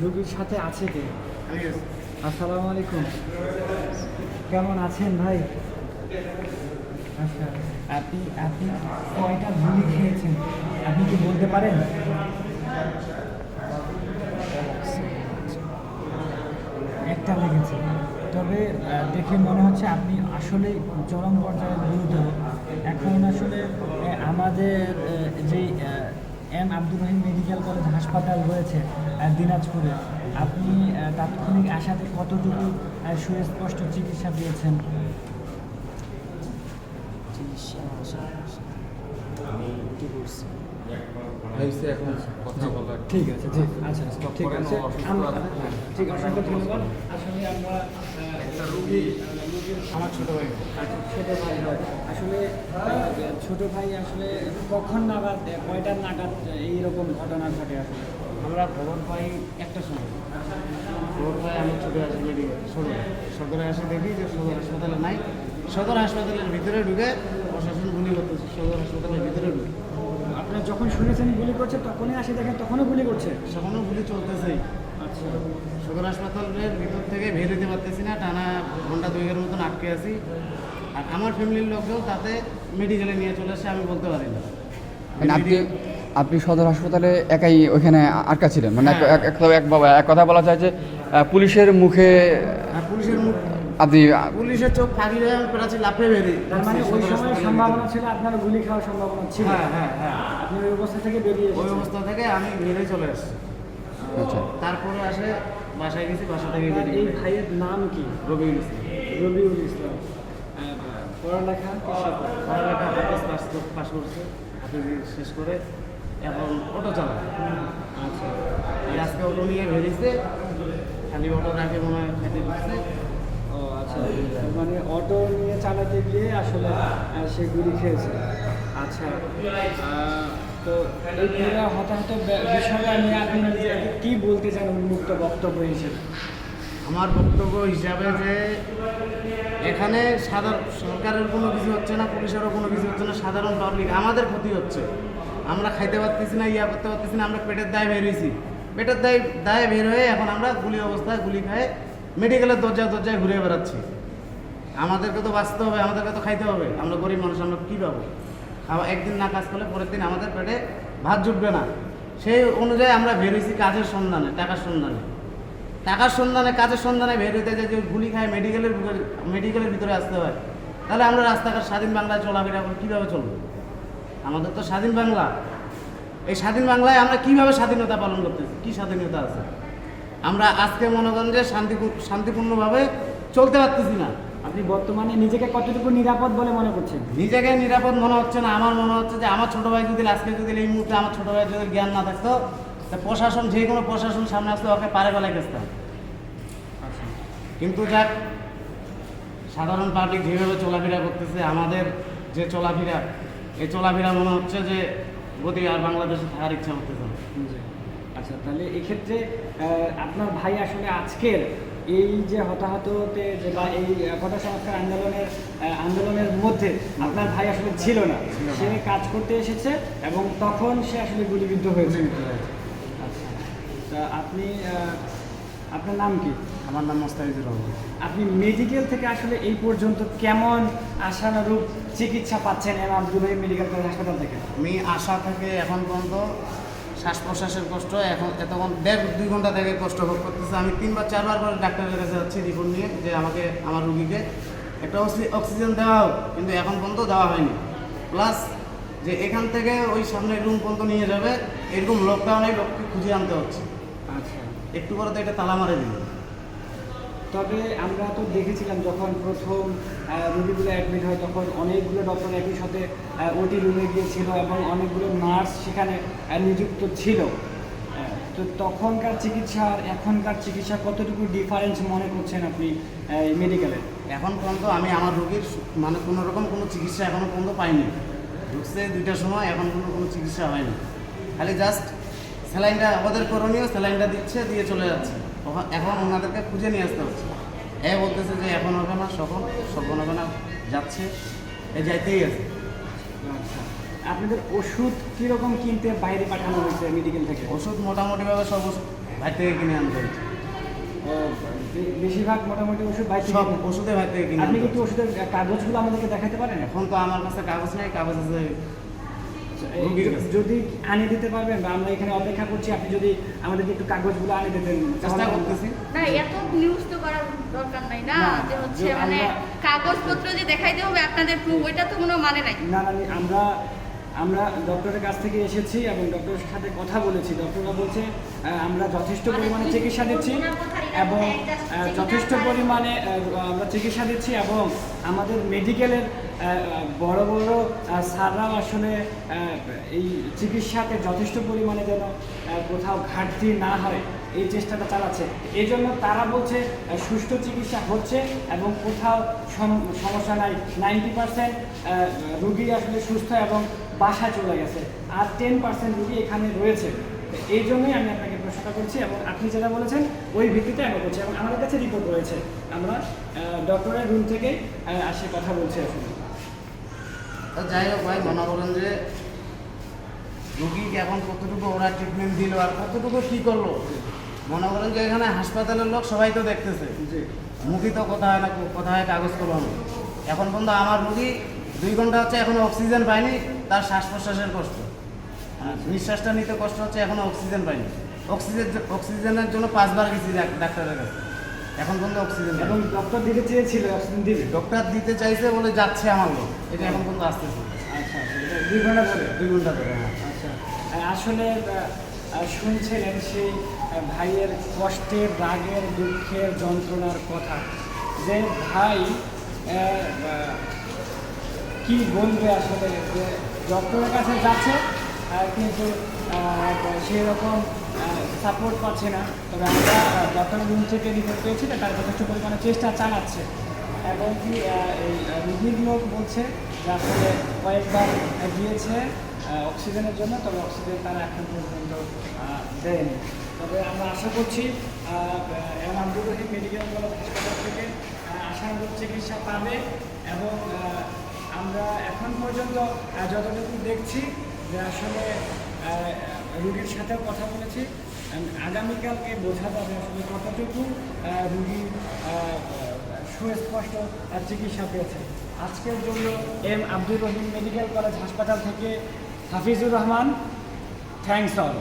রুগীর সাথে আছে কে? আসসালামু আলাইকুম। কেমন আছেন ভাই? আচ্ছা আপনি আপনি কয়টা গুলি খেয়েছেন? আপনি কি বলতে পারেন? একটা লেগেছে। তবে দেখে মনে হচ্ছে আপনি আসলে চরম পর্যায়ে গুরুতর এখন আসলে আমাদের যেই M Abdur Rahim medical college হাসপাতাল রয়েছে দিনাজপুরে। আপনি তাৎক্ষণিক আসাতে কতটুকু সুস্পষ্ট চিকিৎসা দিয়েছেন ঠিক আছে ঠিক আচ্ছা Stop ঠিক আছে। আমরা আসলে আমরা আমার ছোট ভাই। ছোট ভাই হয় আসলে ছোট ভাই আসলে কখন নাগাদ কয়টার নাগাদ এইরকম ঘটনা ঘটে আসলে? আমরা খবর পাই একটা সময়। খবর পাই আমি ছুটে আসি মেডিকেল সদর। সদরে আসে দেখি যে সদর হাসপাতালে নাই। সদর হাসপাতালের ভিতরে ঢুকে প্রশাসন গুলি করতেছে। সদর হাসপাতালের ভিতরে ঢুকে। আপনারা যখন শুনেছেন গুলি করছে তখনই আসে দেখেন তখনও গুলি করছে? সেখানেও গুলি চলতেছেই আচ্ছা সদর হাসপাতালের ভিতর থেকে বের হতে পারতেছি না টানা ঘণ্টা দুয়েকের মতন আটকে আছি। আর আমার ফ্যামিলির লোককেও তাতে মেডিকেলে নিয়ে চলে আসে আমি বলতে পারি না। মানে আপনি আপনি সদর হাসপাতালে একাই ওইখানে আটকা ছিলেন? মানে এক- এক- এক এক বাবা এক কথা বলা যায় যে পুলিশের মুখে পুলিশের মুখ আপনি পুলিশের চোখ ফাঁকি হয়ে আমি প্রাচীর লাফে বেরিয়ে তার মানে ওই সময় সম্ভাবনা ছিল আপনার গুলি খাওয়ার সম্ভাবনা ছিল? হ্যাঁ হ্যাঁ হ্যাঁ। আপনি ওই অবস্থা থেকে বেরিয়ে ওই অবস্থা থেকে আমি বেরিয়ে চলে আসছি। আচ্ছা। তারপরে আসে বাসায় গেছি বাসা থেকে এই ভাইয়ের নাম কি? রবি গেছি রবিউল ইসলাম। পড়ালেখা? পড়ালেখা পাস কর- পাস করছে। শেষ করে এখন অটো চালায়। আচ্ছা। এই আজকে অটো নিয়ে বেরিয়েছে। খালি অটো রাখে মনে হয় খেতে দিচ্ছে। ও আচ্ছা। মানে অটো নিয়ে চালাতে গিয়ে আসলে সে গুলি খেয়েছে। আচ্ছা। তো আপনি কি বলতে বক্তব্য হিসেবে? আমার বক্তব্য হিসাবে যে এখানে সাধারণ সরকারের কোনো কিছু হচ্ছে না, পুলিশেরও কোনো কিছু হচ্ছে না, সাধারণ পাবলিক আমাদের ক্ষতি হচ্ছে। আমরা খাইতে পারতেছি না, ইয়া করতে পারতেছি না, আমরা পেটের দায় বের হয়েছি। পেটের দায় দায়ে বের হয়ে এখন আমরা গুলি অবস্থায় গুলি খাই মেডিকেলের দরজায় দরজায় ঘুরে বেড়াচ্ছি। আমাদেরকে তো বাঁচতে হবে, আমাদেরকে তো খাইতে হবে। আমরা গরিব মানুষ, আমরা কী পাবো? একদিন না কাজ করলে পরের দিন আমাদের পেটে ভাত জুটবে না। সেই অনুযায়ী আমরা বের হয়েছি কাজের সন্ধানে, টাকার সন্ধানে। টাকার সন্ধানে, কাজের সন্ধানে বের হইতে যে গুলি খায় মেডিকেলের মেডিকেলের ভিতরে আসতে হয়, তাহলে আমরা রাস্তাঘাট স্বাধীন বাংলায় চলাফেরা করে কীভাবে চলবো? আমাদের তো স্বাধীন বাংলা। এই স্বাধীন বাংলায় আমরা কীভাবে স্বাধীনতা পালন করতেছি? কী স্বাধীনতা আছে? আমরা আজকে মনে করেন যে শান্তি শান্তিপূর্ণভাবে চলতে পারতেছি না। আপনি বর্তমানে নিজেকে কতটুকু নিরাপদ বলে মনে করছেন? নিজেকে নিরাপদ মনে হচ্ছে না। আমার মনে হচ্ছে যে আমার ছোট ভাই যদি আজকে যদি এই মুহূর্তে আমার ছোট ভাই যদি জ্ঞান না থাকতো তা প্রশাসন যে কোনো প্রশাসন সামনে আসলে ওকে পারে বেলায় গেছতাম কিন্তু যাক সাধারণ পাবলিক যেভাবে চলাফেরা করতেছে আমাদের যে চলাফেরা এই চলাফেরা মনে হচ্ছে যে গতি আর বাংলাদেশে থাকার ইচ্ছা করতেছে না। আচ্ছা তাহলে এক্ষেত্রে আপনার ভাই আসলে আজকের এই যে হতাহততে যে বা এই কোটা সংস্কার আন্দোলনের আন্দোলনের মধ্যে আপনার ভাই আসলে ছিল না। সে কাজ করতে এসেছে এবং তখন সে আসলে গুলিবিদ্ধ হয়েছে। আচ্ছা। তা আপনি আপনার নাম কি? আমার নাম মোস্তাফিজুর রহমান। আপনি মেডিকেল থেকে আসলে এই পর্যন্ত কেমন আশানুরূপ চিকিৎসা পাচ্ছেন এম আব্দুল মেডিকেল কলেজ হাসপাতাল থেকে? আমি আশা থেকে এখন পর্যন্ত শ্বাস প্রশ্বাসের কষ্ট এখন এতক্ষণ দেড় দুই ঘণ্টা থেকে কষ্ট ভোগ করতেছে। আমি তিনবার চারবার করে ডাক্তারের কাছে যাচ্ছি রিপোর্ট নিয়ে যে আমাকে আমার রুগীকে একটা অক্সি- অক্সিজেন দেওয়া হোক কিন্তু এখন পর্যন্ত দেওয়া হয়নি। প্লাস যে এখান থেকে ওই সামনের রুম পর্যন্ত নিয়ে যাবে এরকম লকডাউনে লোককে খুঁজে আনতে হচ্ছে। আচ্ছা। একটু পরে তো এটা তালা মারে দিবে। তবে আমরা তো দেখেছিলাম যখন প্রথম রোগীগুলো অ্যাডমিট হয়, তখন অনেকগুলো ডক্টর একই সাথে ওটি রুমে গিয়েছিল এবং অনেকগুলো নার্স সেখানে নিযুক্ত ছিল। তো তখনকার চিকিৎসা আর এখনকার চিকিৎসা কতটুকু ডিফারেন্স মনে করছেন আপনি মেডিকেলে এখন পর্যন্ত আমি আমার রোগীর মানে কোনো রকম কোনো চিকিৎসা এখনও পর্যন্ত পাইনি। ঢুকছে দুইটার সময়, এখন কোনো কোনো চিকিৎসা হয়নি। খালি জাস্ট স্যালাইনটা আমাদের করণীয় স্যালাইনটা দিচ্ছে, দিয়ে চলে যাচ্ছে। এখন ওনাদেরকে খুঁজে নিয়ে আসতে হচ্ছে। এ বলতেছে যে এখন হবে না সখন সখন হবে না যাচ্ছে। এ যাইতেই আছে। আচ্ছা। আপনাদের ওষুধ কীরকম কিনতে বাইরে পাঠানো হয়েছে মেডিকেল থেকে? ওষুধ মোটামুটিভাবে সব ওষুধ বাইরে থেকে কিনে আনতে বে- বেশিরভাগ মোটামুটি ওষুধ বাইরে সব ওষুধে বাইরে থেকে কিনে আপনি আনতে কি একটু হচ্ছে। ওষুধের কাগজগুলো আমাদেরকে দেখাতে পারেন? এখন তো আমার কাছে কাগজ নেই কাগজ আছে। যদি আনে দিতে পারবেন বা আমরা এখানে অপেক্ষা করছি আপনি যদি আমাদেরকে একটু কাগজগুলো আনে দিতেন চেষ্টা করতেছি। না এত নিউজ তো করার দরকার নাই না যে হচ্ছে মানে কাগজপত্র যে দেখাইতে হবে আপনাদের প্রুফ ওইটা তো কোনো মানে নাই। না না আমরা আমরা ডক্টরের কাছ থেকে এসেছি এবং ডক্টরের সাথে কথা বলেছি। ডক্টররা বলছে আমরা যথেষ্ট পরিমাণে চিকিৎসা দিচ্ছি এবং যথেষ্ট পরিমাণে আমরা চিকিৎসা দিচ্ছি এবং আমাদের মেডিকেলের বড় বড় আহ, স্যাররাও আসলে এই চিকিৎসাতে যথেষ্ট পরিমাণে যেন কোথাও ঘাটতি না হয়। এই চেষ্টাটা চালাচ্ছে। এই জন্য তারা বলছে সুষ্ঠু চিকিৎসা হচ্ছে এবং কোথাও সমস্যা নাই। নাইনটি পার্সেন্ট রুগী আসলে সুস্থ এবং বাসায় চলে গেছে। আর টেন পার্সেন্ট রুগী এখানে রয়েছে। এই জন্যই আমি আপনাকে প্রশ্নটা করছি এবং আপনি যেটা বলেছেন, ওই ভিত্তিতে আমি করছি এবং আমাদের কাছে রিপোর্ট রয়েছে। আমরা ডক্টরের রুম থেকে আসে, কথা বলছি আসলে। তো যাই হোক ভাই মনে করেন যে রুগীকে এখন কতটুকু ওরা ট্রিটমেন্ট দিল আর কতটুকু কী করল? মনে করেন যে এখানে হাসপাতালের লোক সবাই তো দেখতেছে। মুখী তো কথা হয় না কথা হয় কাগজ কলমে। এখন পর্যন্ত আমার রুগী দুই ঘণ্টা হচ্ছে এখনও অক্সিজেন পায়নি তার শ্বাস প্রশ্বাসের কষ্ট। আর নিঃশ্বাসটা নিতে কষ্ট হচ্ছে এখনও অক্সিজেন পাইনি অক্সিজেন অক্সিজেনের জন্য পাঁচবার গেছি ডাক- ডাক্তারের কাছে। এখন পর্যন্ত অক্সিজেন এবং ডক্টর দিতে চেয়েছিল অক্সিজেন দিবে? ডক্টর দিতে চাইছে বলে যাচ্ছে আমার লোক। এটা এখন পর্যন্ত আসতেছে। আচ্ছা আচ্ছা, দুই ঘণ্টা ধরে? দুই ঘণ্টা ধরে হ্যাঁ। আচ্ছা আসলে শুনছিলেন সেই ভাইয়ের কষ্টের রাগের, দুঃখের যন্ত্রণার কথা। যে ভাই কি বলবে আসলে? যে ডক্টরের কাছে যাচ্ছে কিন্তু সেই রকম সাপোর্ট পাচ্ছে না। তবে আমরা ডক্টরের রুম থেকে রিপোর্ট পেয়েছি তার যথেষ্ট পরিমাণে চেষ্টা চালাচ্ছে। এবং কি এই রুগীর লোক বলছে যে আসলে কয়েকবার গিয়েছে অক্সিজেনের জন্য, তবে অক্সিজেন তারা এখন পর্যন্ত দেয়নি। তবে আমরা আশা করছি M Abdur Rahim medical college হাসপাতাল থেকে আশানুরূপ চিকিৎসা পাবে এবং আমরা এখন পর্যন্ত যতটুকু দেখছি যে আসলে রুগীর সাথেও কথা বলেছি আগামীকালকে বোঝা যাবে আসলে কতটুকু রুগী সুস্পষ্ট চিকিৎসা পেয়েছে। আজকের জন্য M Abdur Rahim medical college হাসপাতাল থেকে হাফিজুর রহমান, থ্যাংকস অল।